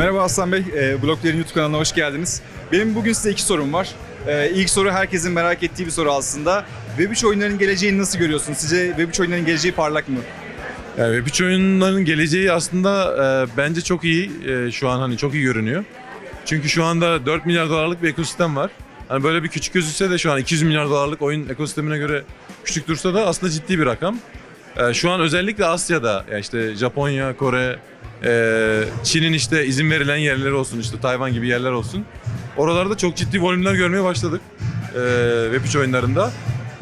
Merhaba Aslan Bey, e, Bloklerin YouTube kanalına hoş geldiniz. Benim bugün size iki sorum var. E, ilk soru herkesin merak ettiği bir soru aslında. Web3 oyunların geleceğini nasıl görüyorsunuz? Sizce Web3 oyunların geleceği parlak mı? Yani Web3 oyunların geleceği aslında e, bence çok iyi. E, şu an hani çok iyi görünüyor. Çünkü şu anda 4 milyar dolarlık bir ekosistem var. Hani böyle bir küçük gözükse de şu an 200 milyar dolarlık oyun ekosistemine göre küçük dursa da aslında ciddi bir rakam. E, şu an özellikle Asya'da ya işte Japonya, Kore, e, Çin'in işte izin verilen yerleri olsun işte Tayvan gibi yerler olsun. Oralarda çok ciddi volümler görmeye başladık e, Web3 oyunlarında.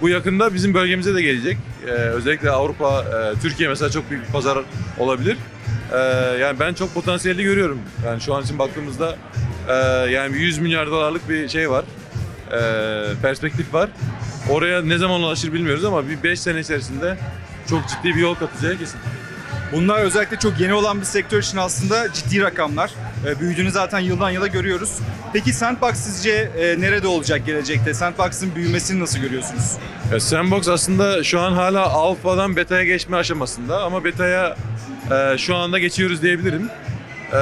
Bu yakında bizim bölgemize de gelecek. Ee, özellikle Avrupa, e, Türkiye mesela çok büyük bir pazar olabilir. Ee, yani ben çok potansiyelli görüyorum. Yani şu an için baktığımızda e, yani bir 100 milyar dolarlık bir şey var. E, perspektif var. Oraya ne zaman ulaşır bilmiyoruz ama bir 5 sene içerisinde çok ciddi bir yol katacağı kesin. Bunlar özellikle çok yeni olan bir sektör için aslında ciddi rakamlar. E, büyüdüğünü zaten yıldan yıla görüyoruz. Peki Sandbox sizce e, nerede olacak gelecekte? Sandbox'ın büyümesini nasıl görüyorsunuz? Ya Sandbox aslında şu an hala alfadan beta'ya geçme aşamasında ama beta'ya e, şu anda geçiyoruz diyebilirim. E,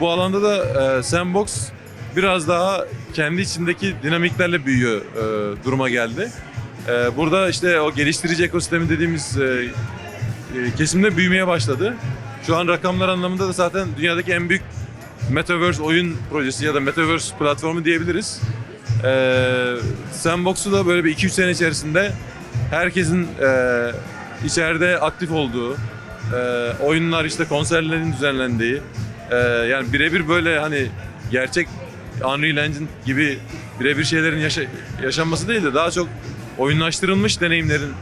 bu alanda da e, Sandbox biraz daha kendi içindeki dinamiklerle büyüyor e, duruma geldi. E, burada işte o geliştirici ekosistemi dediğimiz e, kesimde büyümeye başladı. Şu an rakamlar anlamında da zaten dünyadaki en büyük Metaverse oyun projesi ya da Metaverse platformu diyebiliriz. Ee, Sandbox'u da böyle bir 2-3 sene içerisinde herkesin e, içeride aktif olduğu, e, oyunlar işte konserlerin düzenlendiği, e, yani birebir böyle hani gerçek Unreal Engine gibi birebir şeylerin yaşa- yaşanması değil de daha çok oyunlaştırılmış deneyimlerin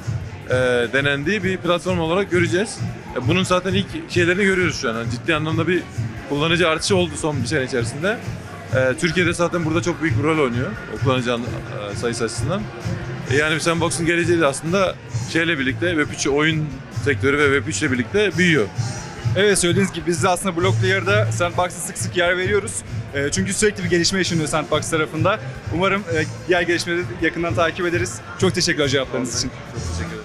e, denendiği bir platform olarak göreceğiz. E, bunun zaten ilk şeylerini görüyoruz şu an. Yani ciddi anlamda bir kullanıcı artışı oldu son bir sene içerisinde. E, Türkiye'de zaten burada çok büyük bir rol oynuyor o kullanıcı an- e, sayısı açısından. E, yani Sandbox'un geleceği de aslında şeyle birlikte Web3 oyun sektörü ve Web3 ile birlikte büyüyor. Evet söylediğiniz gibi biz de aslında Blocklayer'da Sandbox'a sık sık yer veriyoruz. E, çünkü sürekli bir gelişme yaşanıyor Sandbox tarafında. Umarım e, diğer gelişmeleri yakından takip ederiz. Çok teşekkürler cevaplarınız için. Çok teşekkür ederim.